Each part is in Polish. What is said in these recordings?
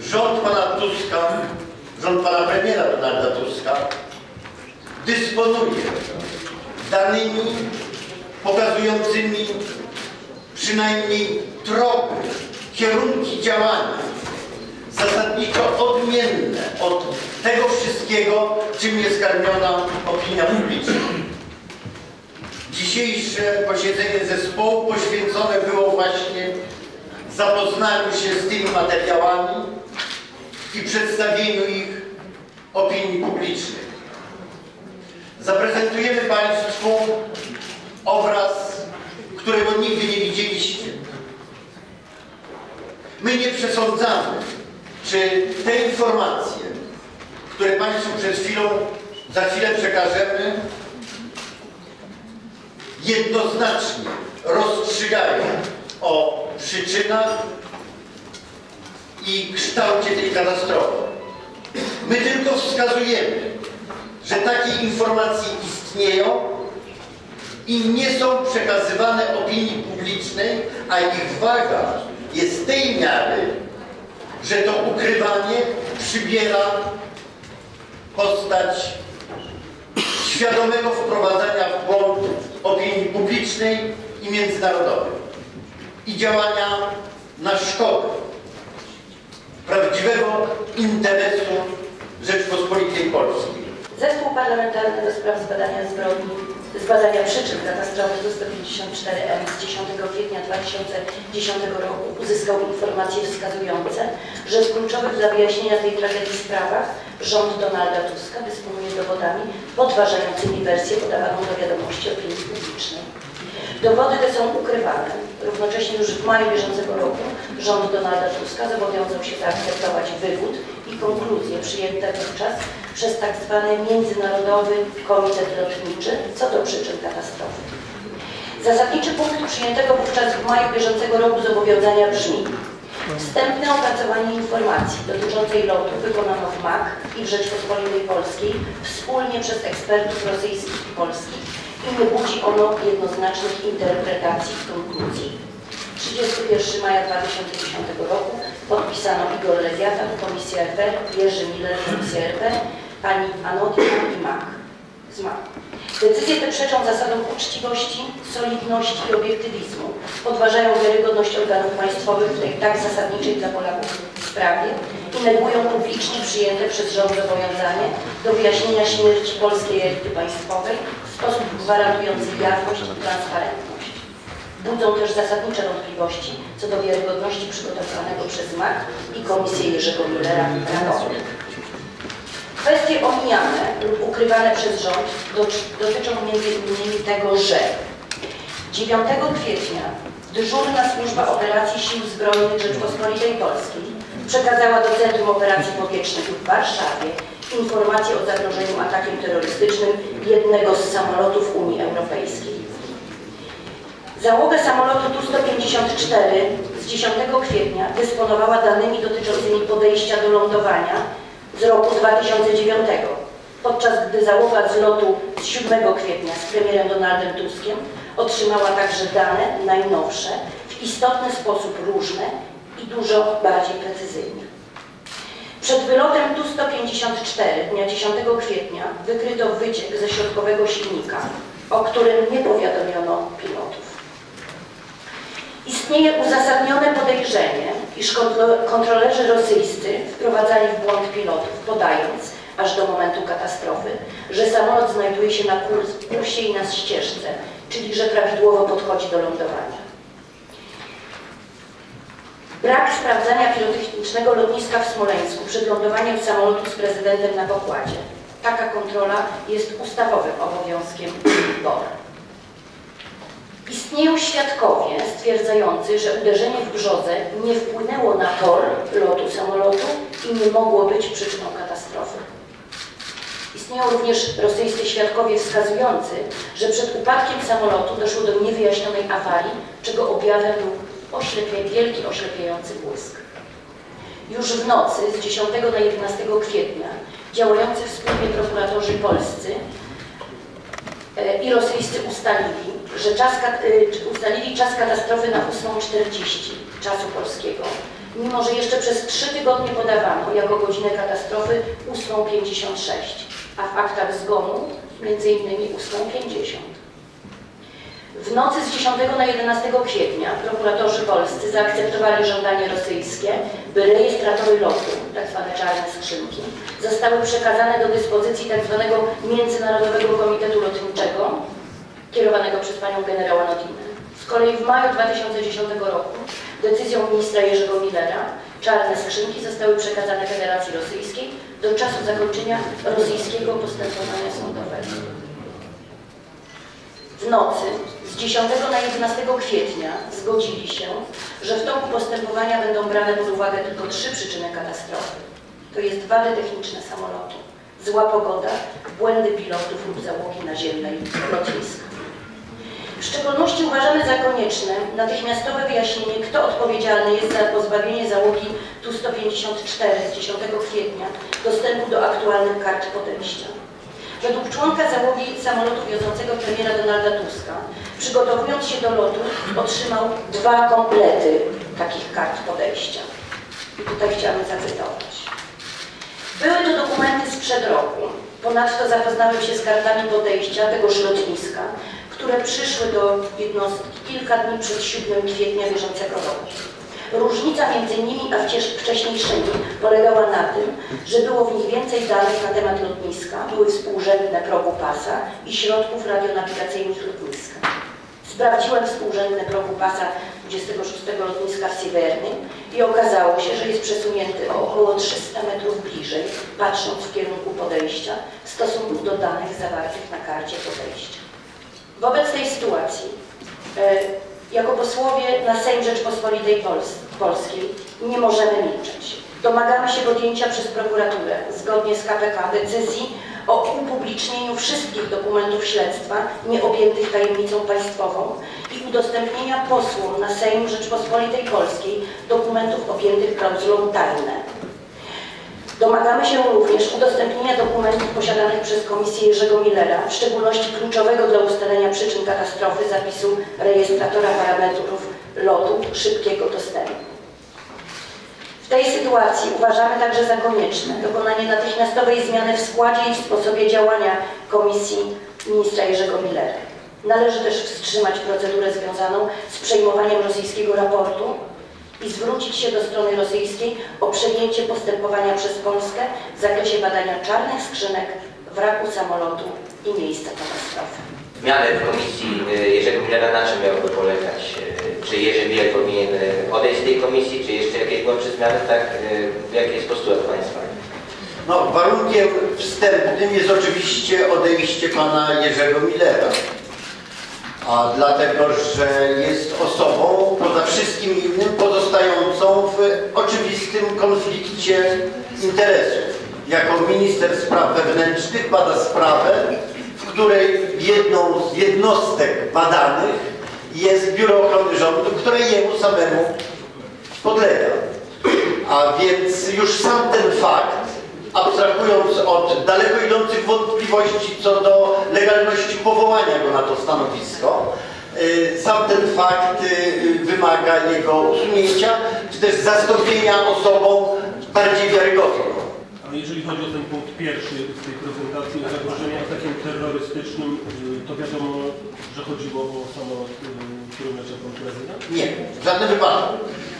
rząd pana Tuska, rząd pana premiera Donalda Tuska dysponuje danymi pokazującymi przynajmniej tropy, kierunki działania zasadniczo odmienne od tego wszystkiego, czym jest karmiona opinia publiczna. Dzisiejsze posiedzenie zespołu poświęcone było właśnie zapoznaniu się z tymi materiałami i przedstawieniu ich opinii publicznej. Zaprezentujemy Państwu obraz, którego nigdy nie widzieliście. My nie przesądzamy, czy te informacje, które Państwu przed chwilą, za chwilę przekażemy, jednoznacznie rozstrzygają o przyczynach i kształcie tej katastrofy. My tylko wskazujemy, że takie informacje istnieją i nie są przekazywane opinii publicznej, a ich waga jest tej miary, że to ukrywanie przybiera postać świadomego wprowadzania w błąd opinii publicznej i międzynarodowej i działania na szkodę prawdziwego interesu Rzeczpospolitej Polskiej. Zespół Parlamentarny do spraw zbadania zbrodni, zbadania przyczyn katastrofy Z-154M z 10 kwietnia 2010 roku uzyskał informacje wskazujące, że w kluczowych dla wyjaśnienia tej tragedii sprawach rząd Donalda Tuska dysponuje dowodami podważającymi wersję podawaną do wiadomości opinii publicznej. Dowody te są ukrywane. Równocześnie już w maju bieżącego roku rząd Donalda Tuska zobowiązał się zaakceptować wywód i konkluzje przyjęte wówczas przez tak zwany Międzynarodowy Komitet Lotniczy co do przyczyn katastrofy. Zasadniczy punkt przyjętego wówczas w maju bieżącego roku zobowiązania brzmi Wstępne opracowanie informacji dotyczącej lotu wykonano w MAK i w Rzeczpospolitej Polskiej wspólnie przez ekspertów rosyjskich i polskich i nie budzi ono jednoznacznych interpretacji i konkluzji. 31 maja 2010 roku podpisano Igor Lewiatan, Komisja RP, Jerzy Miller, Komisja RP, pani Anotina i MAK z. Decyzje te przeczą zasadom uczciwości, solidności i obiektywizmu, podważają wiarygodność organów państwowych w tej tak zasadniczej dla Polaków sprawie i negują publicznie przyjęte przez rząd zobowiązanie do wyjaśnienia śmierci polskiej elity państwowej w sposób gwarantujący jawność i transparentność. Budzą też zasadnicze wątpliwości co do wiarygodności przygotowanego przez MAK i Komisję Jerzego Millera raportu. Kwestie omijane lub ukrywane przez rząd dotyczą m.in. tego, że 9 kwietnia dyżurna służba operacji Sił Zbrojnych Rzeczpospolitej Polskiej przekazała do Centrum Operacji Powietrznych w Warszawie informację o zagrożeniu atakiem terrorystycznym jednego z samolotów Unii Europejskiej. Załoga samolotu Tu-154 z 10 kwietnia dysponowała danymi dotyczącymi podejścia do lądowania z roku 2009, podczas gdy załoga z lotu z 7 kwietnia z premierem Donaldem Tuskiem otrzymała także dane najnowsze, w istotny sposób różne i dużo bardziej precyzyjne. Przed wylotem Tu-154 dnia 10 kwietnia wykryto wyciek ze środkowego silnika, o którym nie powiadomiono pilotów. Istnieje uzasadnione podejrzenie, iż kontrolerzy rosyjscy wprowadzali w błąd pilotów, podając, aż do momentu katastrofy, że samolot znajduje się na kursie i na ścieżce, czyli że prawidłowo podchodzi do lądowania. Brak sprawdzania pirotechnicznego lotniska w Smoleńsku przed lądowaniem samolotu z prezydentem na pokładzie. Taka kontrola jest ustawowym obowiązkiem BOR. Istnieją świadkowie stwierdzający, że uderzenie w brzozę nie wpłynęło na tor lotu samolotu i nie mogło być przyczyną katastrofy. Istnieją również rosyjscy świadkowie wskazujący, że przed upadkiem samolotu doszło do niewyjaśnionej awarii, czego objawem był oślepie, wielki oślepiający błysk. Już w nocy z 10 na 11 kwietnia działający wspólnie prokuratorzy polscy e, i rosyjscy ustalili, że czas, e, ustalili czas katastrofy na 8.40 czasu polskiego, mimo że jeszcze przez trzy tygodnie podawano jako godzinę katastrofy 8.56, a w aktach zgonu między innymi 8.50. W nocy z 10 na 11 kwietnia prokuratorzy polscy zaakceptowali żądanie rosyjskie, by rejestratory lotu, tzw. czarne skrzynki, zostały przekazane do dyspozycji tzw. Międzynarodowego Komitetu Lotniczego, kierowanego przez panią generała Nodinę. Z kolei w maju 2010 roku decyzją ministra Jerzego Millera czarne skrzynki zostały przekazane Federacji Rosyjskiej do czasu zakończenia rosyjskiego postępowania sądowego. W nocy 10 na 11 kwietnia zgodzili się, że w toku postępowania będą brane pod uwagę tylko trzy przyczyny katastrofy. To jest wady techniczne samolotu, zła pogoda, błędy pilotów lub załogi naziemnej lotniska. W szczególności uważamy za konieczne natychmiastowe wyjaśnienie, kto odpowiedzialny jest za pozbawienie załogi Tu-154 z 10 kwietnia dostępu do aktualnych kart podejścia. Według członka załogi samolotu wiozącego premiera Donalda Tuska, przygotowując się do lotu, otrzymał dwa komplety takich kart podejścia. I tutaj chciałabym zacytować. Były to dokumenty sprzed roku. Ponadto zapoznałem się z kartami podejścia tegoż lotniska, które przyszły do jednostki kilka dni przed 7 kwietnia bieżącego roku. Różnica między nimi a wcześniejszymi polegała na tym, że było w nich więcej danych na temat lotniska, były współrzędne progu pasa i środków radionawigacyjnych lotniska. Sprawdziłem współrzędne progu pasa 26 lotniska w Siewerny i okazało się, że jest przesunięty o około 300 metrów bliżej, patrząc w kierunku podejścia, w stosunku do danych zawartych na karcie podejścia. Wobec tej sytuacji e, jako posłowie na Sejm Rzeczpospolitej Pols Polskiej nie możemy milczeć. Domagamy się podjęcia przez prokuraturę, zgodnie z KPK, decyzji o upublicznieniu wszystkich dokumentów śledztwa nieobjętych tajemnicą państwową i udostępnienia posłom na Sejm Rzeczpospolitej Polskiej dokumentów objętych klauzulą tajne. Domagamy się również udostępnienia dokumentów posiadanych przez Komisję Jerzego Millera, w szczególności kluczowego dla ustalenia przyczyn katastrofy zapisu rejestratora parametrów lotu szybkiego dostępu. W tej sytuacji uważamy także za konieczne dokonanie natychmiastowej zmiany w składzie i w sposobie działania Komisji Ministra Jerzego Millera. Należy też wstrzymać procedurę związaną z przejmowaniem rosyjskiego raportu i zwrócić się do strony rosyjskiej o przejęcie postępowania przez Polskę w zakresie badania czarnych skrzynek, wraku samolotu i miejsca katastrofy. Zmiany w komisji y, Jerzego Millera na czym miałyby polegać? Y, czy Jerzy Miller powinien y, odejść z tej komisji, czy jeszcze jakieś głębsze zmiany? Tak, jaki jest postulat Państwa? No, warunkiem wstępnym jest oczywiście odejście pana Jerzego Millera a dlatego, że jest osobą poza wszystkim innym pozostającą w oczywistym konflikcie interesów. Jako minister spraw wewnętrznych bada sprawę, w której jedną z jednostek badanych jest Biuro Ochrony Rządu, które jemu samemu podlega. A więc już sam ten fakt abstrahując od daleko idących wątpliwości co do legalności powołania go na to stanowisko, y, sam ten fakt y, wymaga jego usunięcia, czy też zastąpienia osobą bardziej wiarygodną. A jeżeli chodzi o ten punkt pierwszy z tej prezentacji o zagrożeniu atakiem terrorystycznym, y, to wiadomo, że chodziło o samolot, którym leciał pan prezydent? Nie, w żadnym wypadku.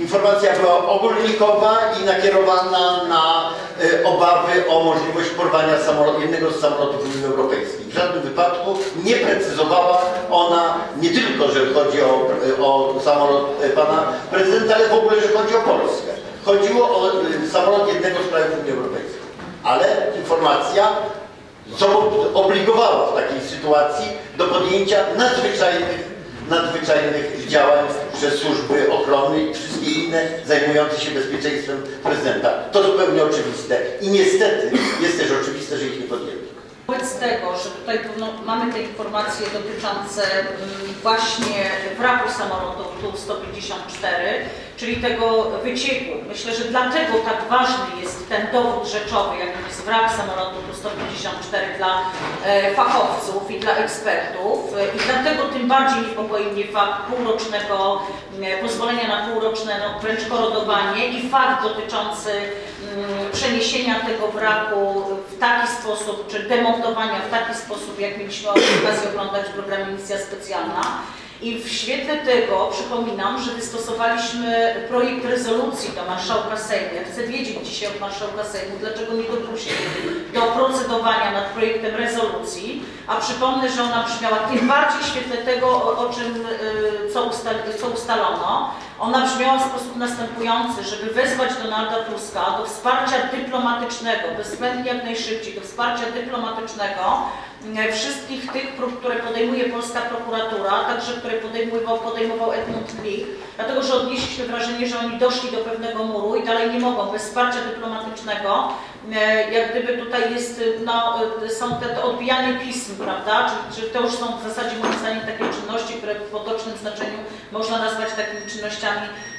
Informacja była ogólnikowa i nakierowana na y, obawy o możliwość porwania jednego z samolotów Unii Europejskiej. W żadnym wypadku nie precyzowała ona nie tylko, że chodzi o, y, o samolot y, pana prezydenta, ale w ogóle, że chodzi o Polskę. Chodziło o y, samolot jednego z krajów Unii Europejskiej. Ale informacja zobligowała w takiej sytuacji do podjęcia nadzwyczajnych nadzwyczajnych działań przez służby ochrony i wszystkie inne zajmujące się bezpieczeństwem prezydenta. To zupełnie oczywiste i niestety jest też oczywiste, że ich nie podjęli. Wobec tego, że tutaj no, mamy te informacje dotyczące mm, właśnie wraku samolotu Tu-154, czyli tego wycieku. Myślę, że dlatego tak ważny jest ten dowód rzeczowy, jakim jest wrak samolotu Tu-154 dla e, fachowców i dla ekspertów. E, I dlatego tym bardziej niepokoi mnie fakt półrocznego, pozwolenia na półroczne no, wręcz korodowanie i fakt dotyczący przeniesienia tego wraku taki sposób, czy demontowania w taki sposób, jak mieliśmy okazję oglądać w programie Misja Specjalna. I w świetle tego przypominam, że wystosowaliśmy projekt rezolucji do marszałka Sejmu. Ja chcę wiedzieć dzisiaj od marszałka Sejmu, dlaczego nie dopuścił do procedowania nad projektem rezolucji, a przypomnę, że ona brzmiała tym bardziej w świetle tego, o, czym, y, co, ustal, co ustalono. Ona brzmiała w sposób następujący, żeby wezwać Donalda Tuska do wsparcia dyplomatycznego, bezwzględnie jak najszybciej, do wsparcia dyplomatycznego wszystkich tych prób, które podejmuje polska prokuratura, także które podejmował, podejmował Edmund Klich, dlatego że odnieśliśmy wrażenie, że oni doszli do pewnego muru i dalej nie mogą bez wsparcia dyplomatycznego, e, jak gdyby tutaj jest, no, e, są te, to odbijanie pism, prawda, czy, czy to już są w zasadzie moim zdaniem takie czynności, które w potocznym znaczeniu można nazwać takimi czynnościami e,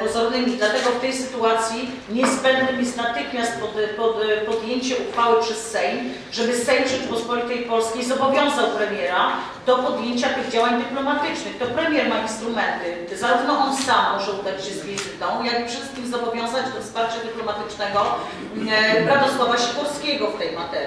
pozornymi. Dlatego w tej sytuacji niezbędnym jest natychmiast pod, pod, podjęcie uchwały przez Sejm, żeby Sejm Rzeczypospolitej Polskiej zobowiązał premiera do podjęcia tych działań dyplomatycznych. To premier ma instrumenty, zarówno on sam może udać się z wizytą, jak i wszystkim zobowiązać do wsparcia dyplomatycznego e, Radosława Sikorskiego w tej materii.